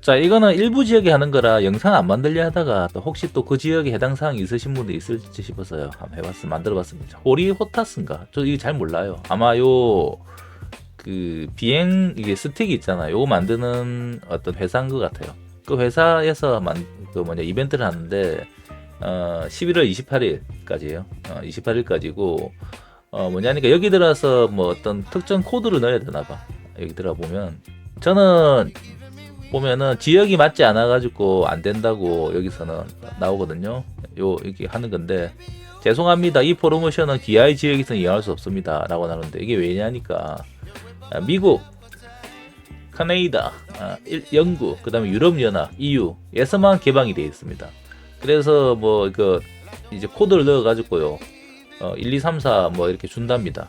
자 이거는 일부 지역에 하는 거라 영상 안 만들려 하다가 또 혹시 또 그 지역에 해당 사항이 있으신 분도 있을지 싶어서요. 한번 해봤어 만들어봤습니다. 호리 호타스인가? 저 이거 잘 몰라요. 아마 요 그 비행 이게 스틱이 있잖아요. 요거 만드는 어떤 회사인 것 같아요. 그 회사에서 만 그 뭐냐 이벤트를 하는데 어 11월 28일까지예요. 어 28일까지고 어 뭐냐니까 여기 들어서 뭐 어떤 특정 코드를 넣어야 되나 봐. 여기 들어 보면 저는 보면은 지역이 맞지 않아 가지고 안 된다고 여기서는 나오거든요. 요 이렇게 하는 건데 죄송합니다. 이 프로모션은 기아의 지역에서는 이용할 수 없습니다 라고 나오는데 이게 왜냐니까 아, 미국, 카네이다, 아, 일- 영국, 그 다음에 유럽 연합, EU에서만 개방이 되어 있습니다. 그래서 뭐 이거 이제 코드를 넣어 가지고요. 어, 1, 2, 3, 4 뭐 이렇게 준답니다.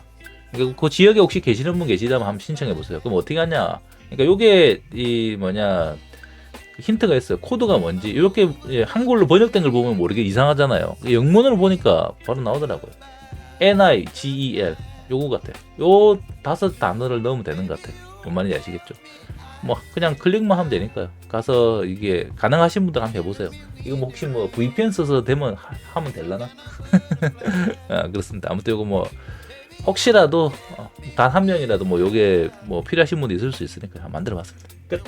그러니까 그 지역에 혹시 계시는 분 계시다면 한번 신청해 보세요. 그럼 어떻게 하냐? 그러니까 요게 이 뭐냐 그 힌트가 있어요. 코드가 뭔지 이렇게 예, 한글로 번역된 걸 보면 모르게 이상하잖아요. 영문을 보니까 바로 나오더라고요. N I G E L 요거 같아요. 요 다섯 단어를 넣으면 되는 것 같아요. 뭔 말인지 아시겠죠? 뭐 그냥 클릭만 하면 되니까요. 가서 이게 가능하신 분들 한번 해보세요. 이거 뭐 혹시 뭐 VPN 써서 되면 하, 하면 될라나? 아, 그렇습니다. 아무튼 이거 뭐 혹시라도 단 한 명이라도 뭐 요게 뭐 필요하신 분이 있을 수 있으니까 한번 만들어 봤습니다. 끝.